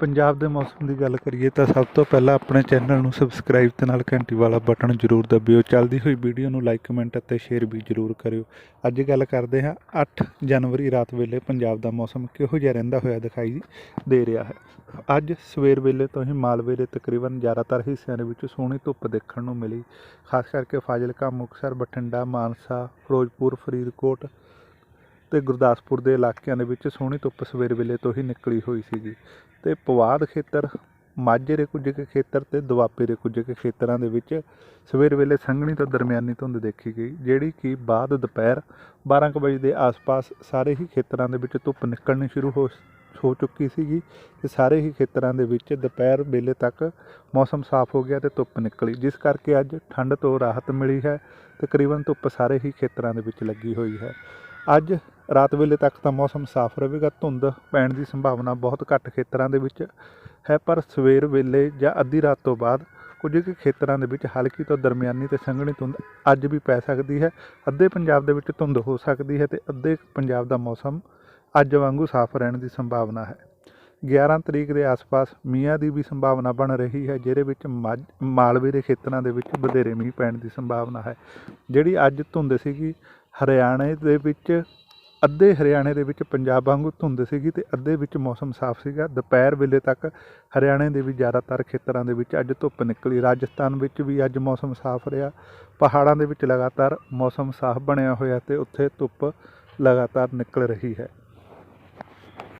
ਪੰਜਾਬ ਦੇ ਮੌਸਮ ਦੀ ਗੱਲ ਕਰੀਏ ਤਾਂ ਸਭ ਤੋਂ ਪਹਿਲਾਂ ਆਪਣੇ ਚੈਨਲ ਨੂੰ ਸਬਸਕ੍ਰਾਈਬ ਤੇ ਨਾਲ ਘੰਟੀ ਵਾਲਾ ਬਟਨ ਜ਼ਰੂਰ ਦਬਿਓ। ਚੱਲਦੀ ਹੋਈ ਵੀਡੀਓ ਨੂੰ ਲਾਈਕ ਕਮੈਂਟ ਅਤੇ ਸ਼ੇਅਰ ਵੀ ਜ਼ਰੂਰ ਕਰਿਓ। ਅੱਜ ਗੱਲ ਕਰਦੇ ਹਾਂ 8 ਜਨਵਰੀ ਰਾਤ ਵੇਲੇ ਪੰਜਾਬ ਦਾ ਮੌਸਮ ਕਿਹੋ ਜਿਹਾ ਰਹਿੰਦਾ ਹੋਇਆ ਦਿਖਾਈ ਦੇ ਰਿਹਾ ਹੈ। ਅੱਜ ਸਵੇਰ ਵੇਲੇ ਤੋਂ ਹੀ ਮਾਲਵੇ ਦੇ ਤਕਰੀਬਨ ਜ਼ਿਆਦਾਤਰ ਹਿੱਸਿਆਂ ਦੇ ਵਿੱਚ ਸੋਹਣੀ ਧੁੱਪ ਦੇਖਣ ਨੂੰ ਮਿਲੀ। ਖਾਸ ਕਰਕੇ ਫਾਜ਼ਿਲਕਾ, ਮੁਕਤਸਰ, ਬਠਿੰਡਾ, ਮਾਨਸਾ, ਫਿਰੋਜ਼ਪੁਰ, ਫਰੀਦਕੋਟ ਤੇ ਗੁਰਦਾਸਪੁਰ ਦੇ ਇਲਾਕਿਆਂ ਦੇ ਵਿੱਚ ਸੋਹਣੀ ਧੁੱਪ ਸਵੇਰ ਵੇਲੇ ਤੋਂ ਹੀ ਨਿਕਲੀ ਹੋਈ ਸੀਗੀ। ਤੇ ਪਵਾਦ ਖੇਤਰ, ਮਾਝੇ ਦੇ ਕੁਝ ਕੁ ਖੇਤਰ ਤੇ ਦੁਆਬੇ ਦੇ ਕੁਝ ਕੁ ਖੇਤਰਾਂ ਦੇ ਵਿੱਚ ਸਵੇਰ ਵੇਲੇ ਸੰਘਣੀ ਤੋਂ ਦਰਮਿਆਨੀ ਧੁੰਦ ਦੇਖੀ ਗਈ, ਜਿਹੜੀ ਕਿ ਬਾਅਦ ਦੁਪਹਿਰ 12 ਕੁ ਵਜੇ ਦੇ ਆਸ-ਪਾਸ ਸਾਰੇ ਹੀ ਖੇਤਰਾਂ ਦੇ ਵਿੱਚ ਧੁੱਪ ਨਿਕਲਣੀ ਸ਼ੁਰੂ ਹੋ ਹੋ ਚੁੱਕੀ ਸੀਗੀ ਤੇ ਸਾਰੇ ਹੀ ਖੇਤਰਾਂ ਦੇ ਵਿੱਚ ਦੁਪਹਿਰ ਵੇਲੇ ਤੱਕ ਮੌਸਮ ਸਾਫ਼ ਹੋ ਗਿਆ ਤੇ ਧੁੱਪ ਨਿਕਲੀ, ਜਿਸ ਕਰਕੇ ਅੱਜ ਠੰਡ ਤੋਂ ਰਾਹਤ ਮਿਲੀ ਹੈ। ਤਕਰੀਬਨ ਧੁੱਪ ਸਾਰੇ ਹੀ ਖੇਤਰਾਂ ਦੇ ਵਿੱਚ ਲੱਗੀ ਹੋਈ ਹੈ। ਅੱਜ ਰਾਤ ਵੇਲੇ ਤੱਕ ਤਾਂ ਮੌਸਮ ਸਾਫ਼ ਰਹੇਗਾ, ਧੁੰਦ ਪੈਣ ਦੀ ਸੰਭਾਵਨਾ ਬਹੁਤ ਘੱਟ ਖੇਤਰਾਂ ਦੇ ਵਿੱਚ ਹੈ, ਪਰ ਸਵੇਰ ਵੇਲੇ ਜਾਂ ਅੱਧੀ ਰਾਤ ਤੋਂ ਬਾਅਦ ਕੁਝ ਕੁ ਖੇਤਰਾਂ ਦੇ ਵਿੱਚ ਹਲਕੀ ਤੋਂ ਦਰਮਿਆਨੀ ਤੇ ਸੰਘਣੀ ਧੁੰਦ ਅੱਜ ਵੀ ਪੈ ਸਕਦੀ ਹੈ। ਅੱਧੇ ਪੰਜਾਬ ਦੇ ਵਿੱਚ ਧੁੰਦ ਹੋ ਸਕਦੀ ਹੈ ਤੇ ਅੱਧੇ ਪੰਜਾਬ ਦਾ ਮੌਸਮ ਅੱਜ ਵਾਂਗੂ ਸਾਫ਼ ਰਹਿਣ ਦੀ ਸੰਭਾਵਨਾ ਹੈ। 11 ਤਰੀਕ ਦੇ ਆਸ-ਪਾਸ ਮੀਆਂ ਦੀ ਵੀ ਸੰਭਾਵਨਾ ਬਣ ਰਹੀ ਹੈ, ਜਿਹਦੇ ਵਿੱਚ ਮਾਝ- ਮਾਲਵੇ ਦੇ ਖੇਤਰਾਂ ਦੇ ਵਿੱਚ ਵਧੇਰੇ ਮੀਂਹ ਪੈਣ ਦੀ ਸੰਭਾਵਨਾ ਹੈ। ਜਿਹੜੀ ਅੱਜ ਧੁੰਦ ਸੀਗੀ ਹਰਿਆਣੇ ਦੇ ਵਿੱਚ, ਅੱਧੇ ਹਰਿਆਣੇ ਦੇ ਵਿੱਚ ਪੰਜਾਬ ਵਾਂਗੂ ਧੁੰਦ ਸੀਗੀ ਤੇ ਅੱਧੇ ਵਿੱਚ ਮੌਸਮ ਸਾਫ਼ ਸੀਗਾ। ਦੁਪਹਿਰ ਵੇਲੇ ਤੱਕ ਹਰਿਆਣੇ ਦੇ ਵੀ ਜ਼ਿਆਦਾਤਰ ਖੇਤਰਾਂ ਦੇ ਵਿੱਚ ਅੱਜ ਧੁੱਪ ਨਿਕਲੀ। ਰਾਜਸਥਾਨ ਵਿੱਚ ਵੀ ਅੱਜ ਮੌਸਮ ਸਾਫ਼ ਰਿਹਾ। ਪਹਾੜਾਂ ਦੇ ਵਿੱਚ ਲਗਾਤਾਰ ਮੌਸਮ ਸਾਫ਼ ਬਣਿਆ ਹੋਇਆ ਤੇ ਉੱਥੇ ਧੁੱਪ ਲਗਾਤਾਰ ਨਿਕਲ ਰਹੀ ਹੈ।